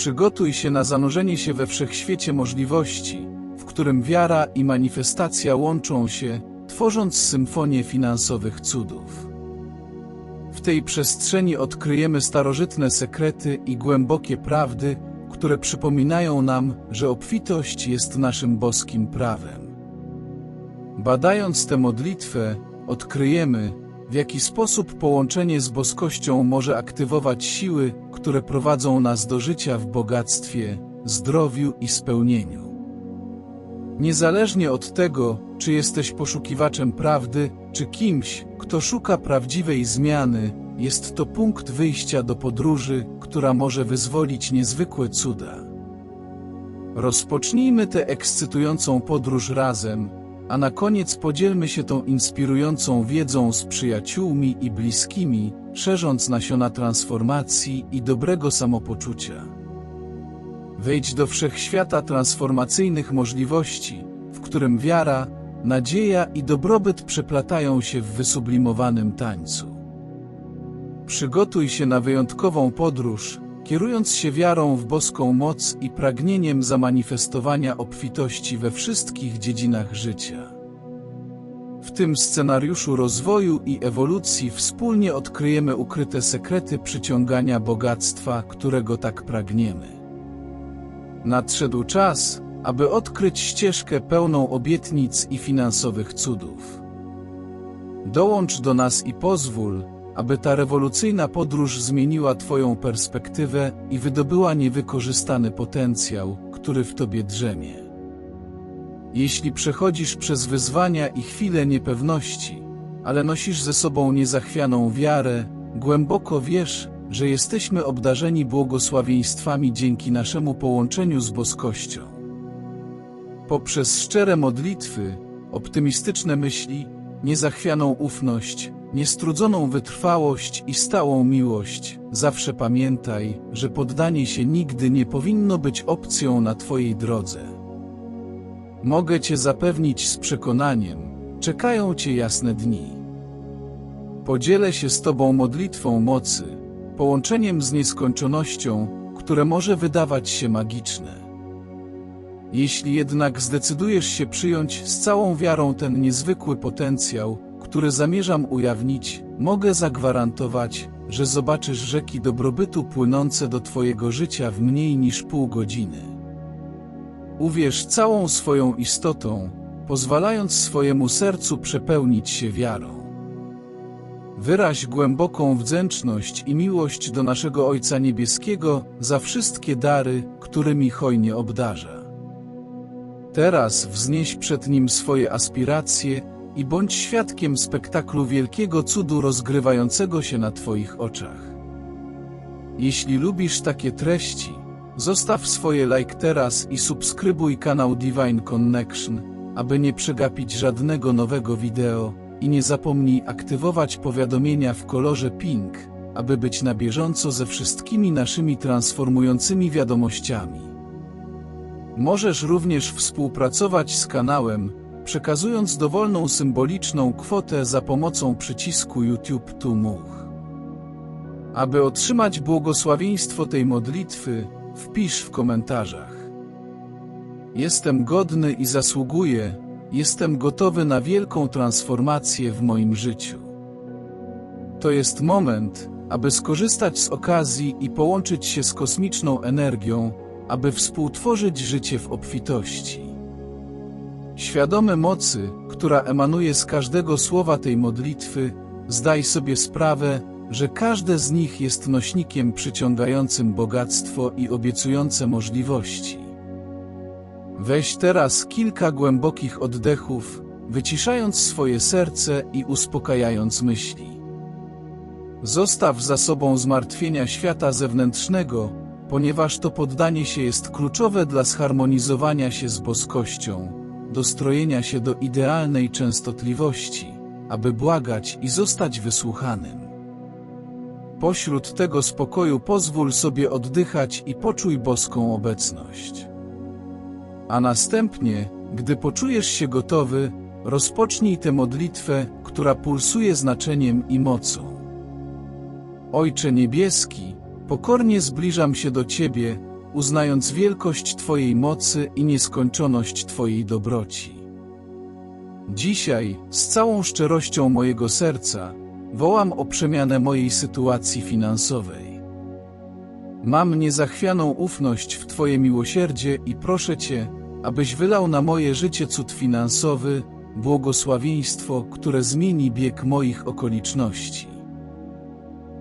Przygotuj się na zanurzenie się we wszechświecie możliwości, w którym wiara i manifestacja łączą się, tworząc symfonię finansowych cudów. W tej przestrzeni odkryjemy starożytne sekrety i głębokie prawdy, które przypominają nam, że obfitość jest naszym boskim prawem. Badając tę modlitwę, odkryjemy, w jaki sposób połączenie z boskością może aktywować siły, które prowadzą nas do życia w bogactwie, zdrowiu i spełnieniu. Niezależnie od tego, czy jesteś poszukiwaczem prawdy, czy kimś, kto szuka prawdziwej zmiany, jest to punkt wyjścia do podróży, która może wyzwolić niezwykłe cuda. Rozpocznijmy tę ekscytującą podróż razem, a na koniec podzielmy się tą inspirującą wiedzą z przyjaciółmi i bliskimi, szerząc nasiona transformacji i dobrego samopoczucia. Wejdź do wszechświata transformacyjnych możliwości, w którym wiara, nadzieja i dobrobyt przeplatają się w wysublimowanym tańcu. Przygotuj się na wyjątkową podróż, kierując się wiarą w boską moc i pragnieniem zamanifestowania obfitości we wszystkich dziedzinach życia. W tym scenariuszu rozwoju i ewolucji wspólnie odkryjemy ukryte sekrety przyciągania bogactwa, którego tak pragniemy. Nadszedł czas, aby odkryć ścieżkę pełną obietnic i finansowych cudów. Dołącz do nas i pozwól, aby ta rewolucyjna podróż zmieniła Twoją perspektywę i wydobyła niewykorzystany potencjał, który w Tobie drzemie. Jeśli przechodzisz przez wyzwania i chwile niepewności, ale nosisz ze sobą niezachwianą wiarę, głęboko wiesz, że jesteśmy obdarzeni błogosławieństwami dzięki naszemu połączeniu z boskością. Poprzez szczere modlitwy, optymistyczne myśli, niezachwianą ufność, Niestrudzoną wytrwałość i stałą miłość, zawsze pamiętaj, że poddanie się nigdy nie powinno być opcją na Twojej drodze. Mogę Cię zapewnić z przekonaniem, czekają Cię jasne dni. Podzielę się z Tobą modlitwą mocy, połączeniem z nieskończonością, które może wydawać się magiczne. Jeśli jednak zdecydujesz się przyjąć z całą wiarą ten niezwykły potencjał, które zamierzam ujawnić, mogę zagwarantować, że zobaczysz rzeki dobrobytu płynące do Twojego życia w mniej niż pół godziny. Uwierz całą swoją istotą, pozwalając swojemu sercu przepełnić się wiarą. Wyraź głęboką wdzięczność i miłość do naszego Ojca Niebieskiego za wszystkie dary, którymi hojnie obdarza. Teraz wznieś przed Nim swoje aspiracje i bądź świadkiem spektaklu wielkiego cudu rozgrywającego się na Twoich oczach. Jeśli lubisz takie treści, zostaw swoje like teraz i subskrybuj kanał Divine Connection, aby nie przegapić żadnego nowego wideo i nie zapomnij aktywować powiadomienia w kolorze pink, aby być na bieżąco ze wszystkimi naszymi transformującymi wiadomościami. Możesz również współpracować z kanałem, przekazując dowolną symboliczną kwotę za pomocą przycisku YouTube to. Aby otrzymać błogosławieństwo tej modlitwy, wpisz w komentarzach. Jestem godny i zasługuję, jestem gotowy na wielką transformację w moim życiu. To jest moment, aby skorzystać z okazji i połączyć się z kosmiczną energią, aby współtworzyć życie w obfitości. Świadome mocy, która emanuje z każdego słowa tej modlitwy, zdaj sobie sprawę, że każde z nich jest nośnikiem przyciągającym bogactwo i obiecujące możliwości. Weź teraz kilka głębokich oddechów, wyciszając swoje serce i uspokajając myśli. Zostaw za sobą zmartwienia świata zewnętrznego, ponieważ to poddanie się jest kluczowe dla zharmonizowania się z boskością dostrojenia się do idealnej częstotliwości, aby błagać i zostać wysłuchanym. Pośród tego spokoju pozwól sobie oddychać i poczuj boską obecność. A następnie, gdy poczujesz się gotowy, rozpocznij tę modlitwę, która pulsuje znaczeniem i mocą. Ojcze Niebieski, pokornie zbliżam się do Ciebie, uznając wielkość Twojej mocy i nieskończoność Twojej dobroci. Dzisiaj, z całą szczerością mojego serca, wołam o przemianę mojej sytuacji finansowej. Mam niezachwianą ufność w Twoje miłosierdzie i proszę Cię, abyś wylał na moje życie cud finansowy, błogosławieństwo, które zmieni bieg moich okoliczności.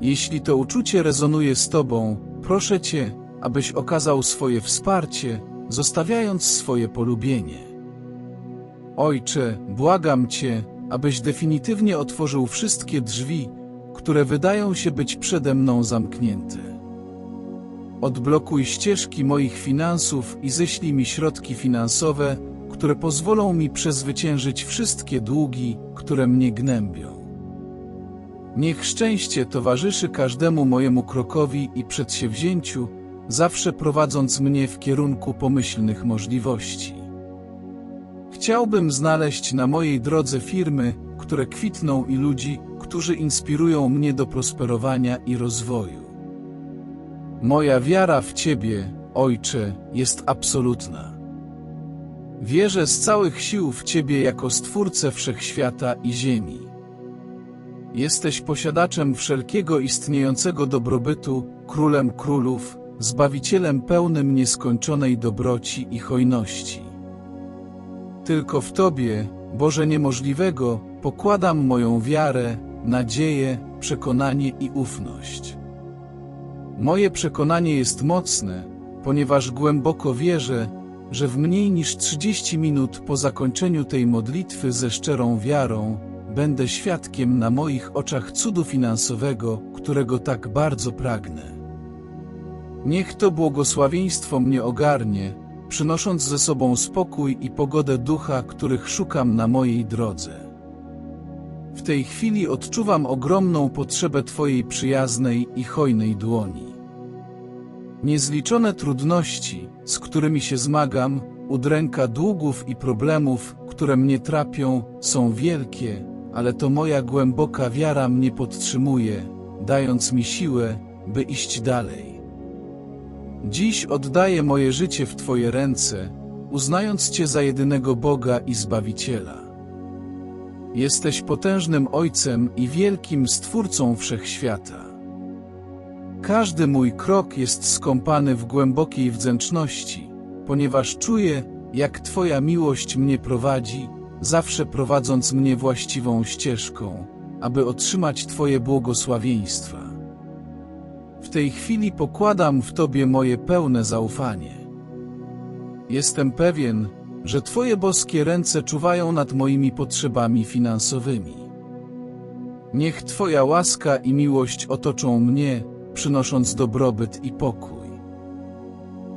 Jeśli to uczucie rezonuje z Tobą, proszę Cię, abyś okazał swoje wsparcie, zostawiając swoje polubienie. Ojcze, błagam Cię, abyś definitywnie otworzył wszystkie drzwi, które wydają się być przede mną zamknięte. Odblokuj ścieżki moich finansów i ześlij mi środki finansowe, które pozwolą mi przezwyciężyć wszystkie długi, które mnie gnębią. Niech szczęście towarzyszy każdemu mojemu krokowi i przedsięwzięciu, zawsze prowadząc mnie w kierunku pomyślnych możliwości. Chciałbym znaleźć na mojej drodze firmy, które kwitną i ludzi, którzy inspirują mnie do prosperowania i rozwoju. Moja wiara w Ciebie, Ojcze, jest absolutna. Wierzę z całych sił w Ciebie jako Stwórcę Wszechświata i Ziemi. Jesteś posiadaczem wszelkiego istniejącego dobrobytu, królem królów, zbawicielem pełnym nieskończonej dobroci i hojności. Tylko w Tobie, Boże niemożliwego, pokładam moją wiarę, nadzieję, przekonanie i ufność. Moje przekonanie jest mocne, ponieważ głęboko wierzę, że w mniej niż 30 minut po zakończeniu tej modlitwy ze szczerą wiarą, będę świadkiem na moich oczach cudu finansowego, którego tak bardzo pragnę. Niech to błogosławieństwo mnie ogarnie, przynosząc ze sobą spokój i pogodę ducha, których szukam na mojej drodze. W tej chwili odczuwam ogromną potrzebę Twojej przyjaznej i hojnej dłoni. Niezliczone trudności, z którymi się zmagam, udręka długów i problemów, które mnie trapią, są wielkie, ale to moja głęboka wiara mnie podtrzymuje, dając mi siłę, by iść dalej. Dziś oddaję moje życie w Twoje ręce, uznając Cię za jedynego Boga i Zbawiciela. Jesteś potężnym Ojcem i wielkim Stwórcą Wszechświata. Każdy mój krok jest skąpany w głębokiej wdzięczności, ponieważ czuję, jak Twoja miłość mnie prowadzi, zawsze prowadząc mnie właściwą ścieżką, aby otrzymać Twoje błogosławieństwa. W tej chwili pokładam w Tobie moje pełne zaufanie. Jestem pewien, że Twoje boskie ręce czuwają nad moimi potrzebami finansowymi. Niech Twoja łaska i miłość otoczą mnie, przynosząc dobrobyt i pokój.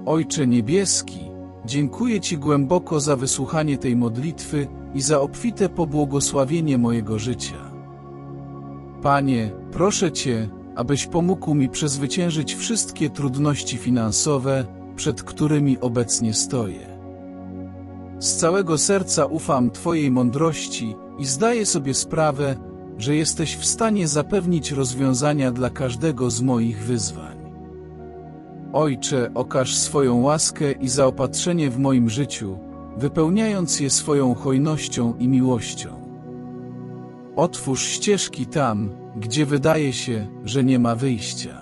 Ojcze Niebieski, dziękuję Ci głęboko za wysłuchanie tej modlitwy i za obfite pobłogosławienie mojego życia. Panie, proszę Cię, abyś pomógł mi przezwyciężyć wszystkie trudności finansowe, przed którymi obecnie stoję. Z całego serca ufam Twojej mądrości i zdaję sobie sprawę, że jesteś w stanie zapewnić rozwiązania dla każdego z moich wyzwań. Ojcze, okaż swoją łaskę i zaopatrzenie w moim życiu, wypełniając je swoją hojnością i miłością. Otwórz ścieżki tam, gdzie wydaje się, że nie ma wyjścia.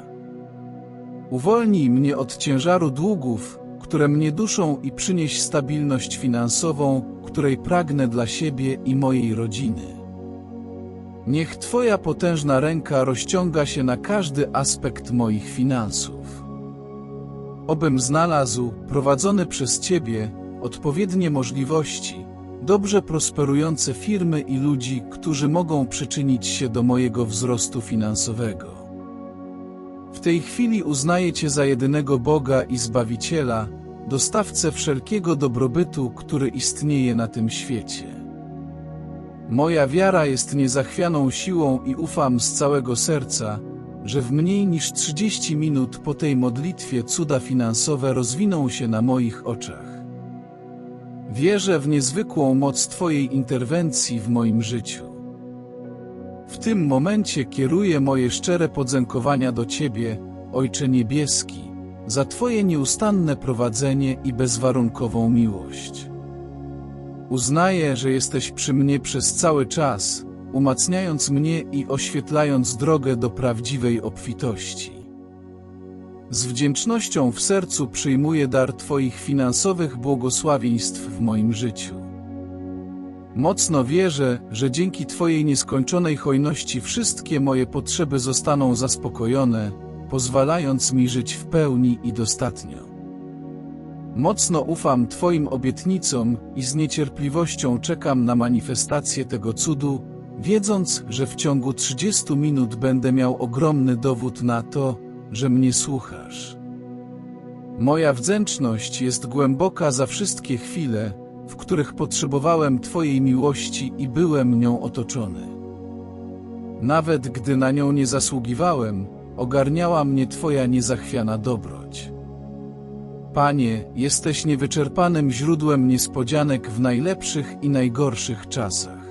Uwolnij mnie od ciężaru długów, które mnie duszą i przynieś stabilność finansową, której pragnę dla siebie i mojej rodziny. Niech Twoja potężna ręka rozciąga się na każdy aspekt moich finansów. Obym znalazł, prowadzony przez Ciebie, odpowiednie możliwości, dobrze prosperujące firmy i ludzi, którzy mogą przyczynić się do mojego wzrostu finansowego. W tej chwili uznaję Cię za jedynego Boga i Zbawiciela, dostawcę wszelkiego dobrobytu, który istnieje na tym świecie. Moja wiara jest niezachwianą siłą i ufam z całego serca, że w mniej niż 30 minut po tej modlitwie cuda finansowe rozwiną się na moich oczach. Wierzę w niezwykłą moc Twojej interwencji w moim życiu. W tym momencie kieruję moje szczere podziękowania do Ciebie, Ojcze Niebieski, za Twoje nieustanne prowadzenie i bezwarunkową miłość. Uznaję, że jesteś przy mnie przez cały czas, umacniając mnie i oświetlając drogę do prawdziwej obfitości. Z wdzięcznością w sercu przyjmuję dar Twoich finansowych błogosławieństw w moim życiu. Mocno wierzę, że dzięki Twojej nieskończonej hojności wszystkie moje potrzeby zostaną zaspokojone, pozwalając mi żyć w pełni i dostatnio. Mocno ufam Twoim obietnicom i z niecierpliwością czekam na manifestację tego cudu, wiedząc, że w ciągu 30 minut będę miał ogromny dowód na to, że mnie słuchasz. Moja wdzięczność jest głęboka za wszystkie chwile, w których potrzebowałem Twojej miłości i byłem nią otoczony. Nawet gdy na nią nie zasługiwałem, ogarniała mnie Twoja niezachwiana dobroć. Panie, jesteś niewyczerpanym źródłem niespodzianek w najlepszych i najgorszych czasach.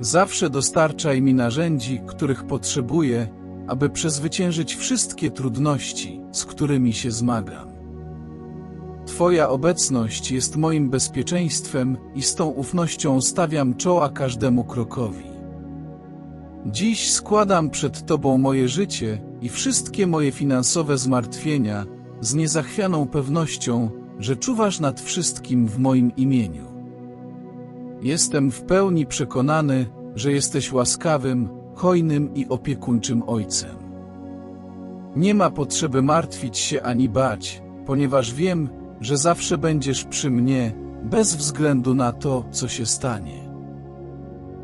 Zawsze dostarczaj mi narzędzi, których potrzebuję, aby przezwyciężyć wszystkie trudności, z którymi się zmagam. Twoja obecność jest moim bezpieczeństwem i z tą ufnością stawiam czoła każdemu krokowi. Dziś składam przed Tobą moje życie i wszystkie moje finansowe zmartwienia z niezachwianą pewnością, że czuwasz nad wszystkim w moim imieniu. Jestem w pełni przekonany, że jesteś łaskawym, hojnym i opiekuńczym Ojcem. Nie ma potrzeby martwić się ani bać, ponieważ wiem, że zawsze będziesz przy mnie, bez względu na to, co się stanie.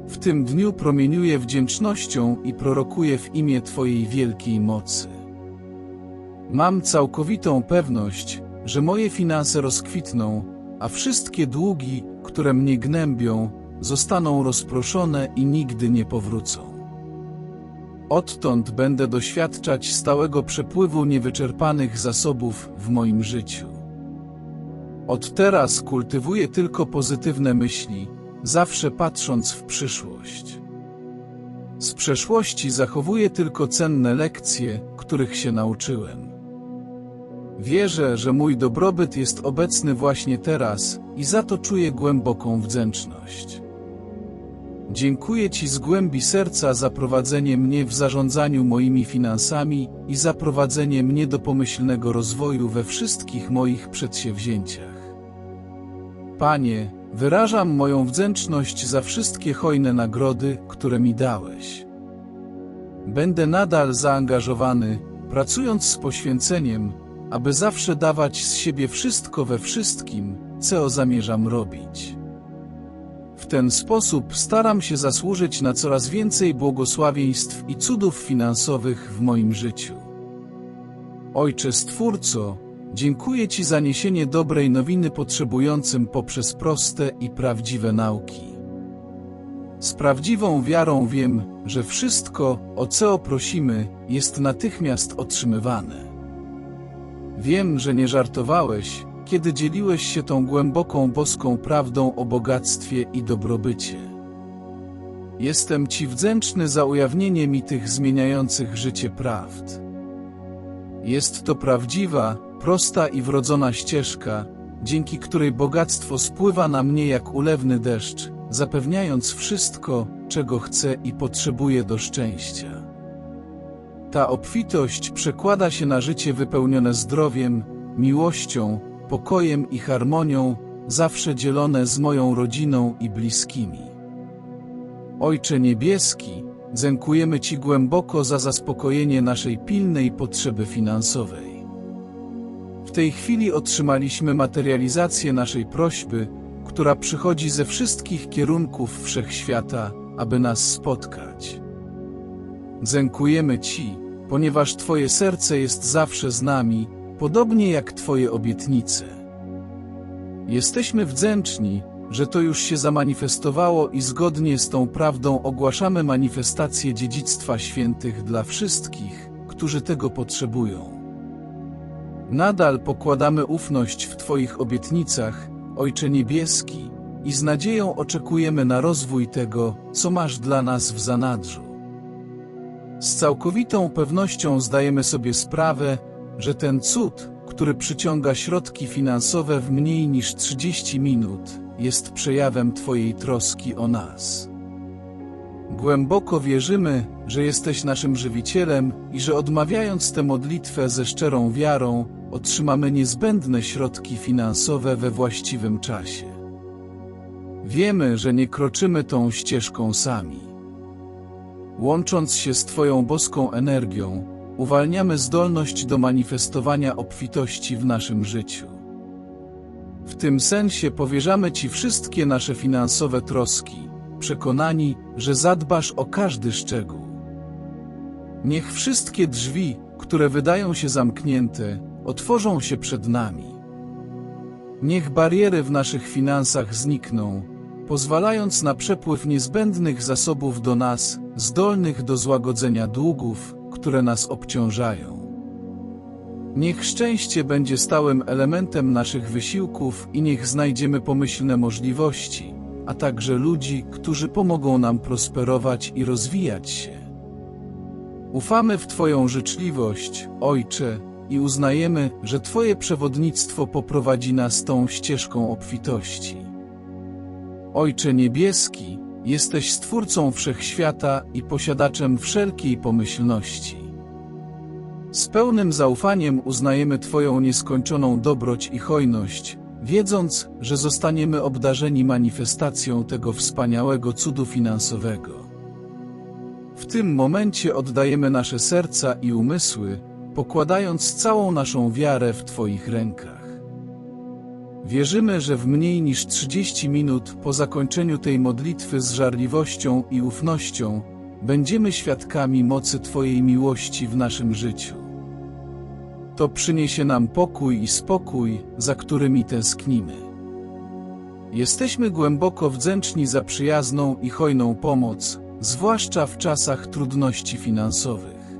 W tym dniu promieniuję wdzięcznością i prorokuję w imię Twojej wielkiej mocy. Mam całkowitą pewność, że moje finanse rozkwitną, a wszystkie długi, które mnie gnębią, zostaną rozproszone i nigdy nie powrócą. Odtąd będę doświadczać stałego przepływu niewyczerpanych zasobów w moim życiu. Od teraz kultywuję tylko pozytywne myśli, zawsze patrząc w przyszłość. Z przeszłości zachowuję tylko cenne lekcje, których się nauczyłem. Wierzę, że mój dobrobyt jest obecny właśnie teraz i za to czuję głęboką wdzięczność. Dziękuję Ci z głębi serca za prowadzenie mnie w zarządzaniu moimi finansami i za prowadzenie mnie do pomyślnego rozwoju we wszystkich moich przedsięwzięciach. Panie, wyrażam moją wdzięczność za wszystkie hojne nagrody, które mi dałeś. Będę nadal zaangażowany, pracując z poświęceniem, aby zawsze dawać z siebie wszystko we wszystkim, co zamierzam robić. W ten sposób staram się zasłużyć na coraz więcej błogosławieństw i cudów finansowych w moim życiu. Ojcze Stwórco, dziękuję Ci za niesienie dobrej nowiny potrzebującym poprzez proste i prawdziwe nauki. Z prawdziwą wiarą wiem, że wszystko, o co prosimy, jest natychmiast otrzymywane. Wiem, że nie żartowałeś, kiedy dzieliłeś się tą głęboką boską prawdą o bogactwie i dobrobycie. Jestem Ci wdzięczny za ujawnienie mi tych zmieniających życie prawd. Jest to prawdziwa, prosta i wrodzona ścieżka, dzięki której bogactwo spływa na mnie jak ulewny deszcz, zapewniając wszystko, czego chcę i potrzebuję do szczęścia. Ta obfitość przekłada się na życie wypełnione zdrowiem, miłością, pokojem i harmonią, zawsze dzielone z moją rodziną i bliskimi. Ojcze Niebieski, dziękujemy Ci głęboko za zaspokojenie naszej pilnej potrzeby finansowej. W tej chwili otrzymaliśmy materializację naszej prośby, która przychodzi ze wszystkich kierunków wszechświata, aby nas spotkać. Dziękujemy Ci, ponieważ Twoje serce jest zawsze z nami, podobnie jak Twoje obietnice. Jesteśmy wdzięczni, że to już się zamanifestowało i zgodnie z tą prawdą ogłaszamy manifestację dziedzictwa świętych dla wszystkich, którzy tego potrzebują. Nadal pokładamy ufność w Twoich obietnicach, Ojcze Niebieski, i z nadzieją oczekujemy na rozwój tego, co masz dla nas w zanadrzu. Z całkowitą pewnością zdajemy sobie sprawę, że ten cud, który przyciąga środki finansowe w mniej niż 30 minut, jest przejawem Twojej troski o nas. Głęboko wierzymy, że jesteś naszym żywicielem i że odmawiając tę modlitwę ze szczerą wiarą, otrzymamy niezbędne środki finansowe we właściwym czasie. Wiemy, że nie kroczymy tą ścieżką sami. Łącząc się z Twoją boską energią, uwalniamy zdolność do manifestowania obfitości w naszym życiu. W tym sensie powierzamy Ci wszystkie nasze finansowe troski, przekonani, że zadbasz o każdy szczegół. Niech wszystkie drzwi, które wydają się zamknięte, otworzą się przed nami. Niech bariery w naszych finansach znikną, pozwalając na przepływ niezbędnych zasobów do nas, zdolnych do złagodzenia długów, które nas obciążają. Niech szczęście będzie stałym elementem naszych wysiłków i niech znajdziemy pomyślne możliwości, a także ludzi, którzy pomogą nam prosperować i rozwijać się. Ufamy w Twoją życzliwość, Ojcze, i uznajemy, że Twoje przewodnictwo poprowadzi nas tą ścieżką obfitości. Ojcze Niebieski, jesteś Stwórcą Wszechświata i posiadaczem wszelkiej pomyślności. Z pełnym zaufaniem uznajemy Twoją nieskończoną dobroć i hojność, wiedząc, że zostaniemy obdarzeni manifestacją tego wspaniałego cudu finansowego. W tym momencie oddajemy nasze serca i umysły, pokładając całą naszą wiarę w Twoich rękach. Wierzymy, że w mniej niż 30 minut po zakończeniu tej modlitwy z żarliwością i ufnością będziemy świadkami mocy Twojej miłości w naszym życiu. To przyniesie nam pokój i spokój, za którymi tęsknimy. Jesteśmy głęboko wdzięczni za przyjazną i hojną pomoc, zwłaszcza w czasach trudności finansowych.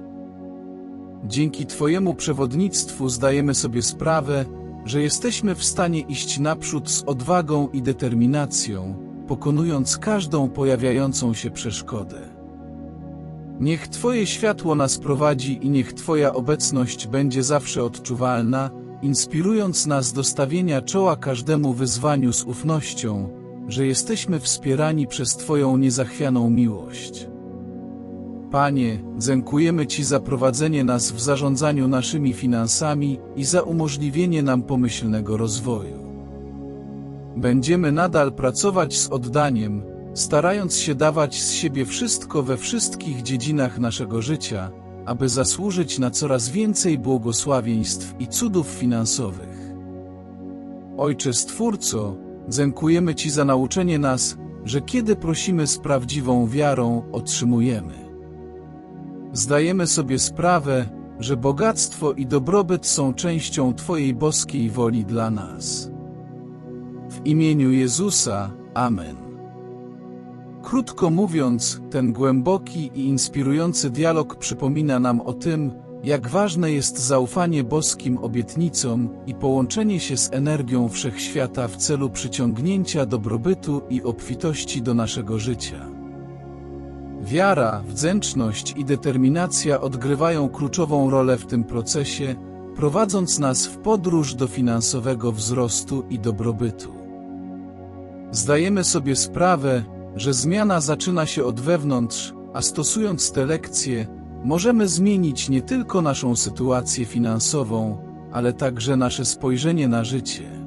Dzięki Twojemu przewodnictwu zdajemy sobie sprawę, że jesteśmy w stanie iść naprzód z odwagą i determinacją, pokonując każdą pojawiającą się przeszkodę. Niech Twoje światło nas prowadzi i niech Twoja obecność będzie zawsze odczuwalna, inspirując nas do stawienia czoła każdemu wyzwaniu z ufnością, że jesteśmy wspierani przez Twoją niezachwianą miłość. Panie, dziękujemy Ci za prowadzenie nas w zarządzaniu naszymi finansami i za umożliwienie nam pomyślnego rozwoju. Będziemy nadal pracować z oddaniem, starając się dawać z siebie wszystko we wszystkich dziedzinach naszego życia, aby zasłużyć na coraz więcej błogosławieństw i cudów finansowych. Ojcze Stwórco, dziękujemy Ci za nauczenie nas, że kiedy prosimy z prawdziwą wiarą, otrzymujemy. Zdajemy sobie sprawę, że bogactwo i dobrobyt są częścią Twojej boskiej woli dla nas. W imieniu Jezusa, Amen. Krótko mówiąc, ten głęboki i inspirujący dialog przypomina nam o tym, jak ważne jest zaufanie boskim obietnicom i połączenie się z energią wszechświata w celu przyciągnięcia dobrobytu i obfitości do naszego życia. Wiara, wdzięczność i determinacja odgrywają kluczową rolę w tym procesie, prowadząc nas w podróż do finansowego wzrostu i dobrobytu. Zdajemy sobie sprawę, że zmiana zaczyna się od wewnątrz, a stosując te lekcje, możemy zmienić nie tylko naszą sytuację finansową, ale także nasze spojrzenie na życie.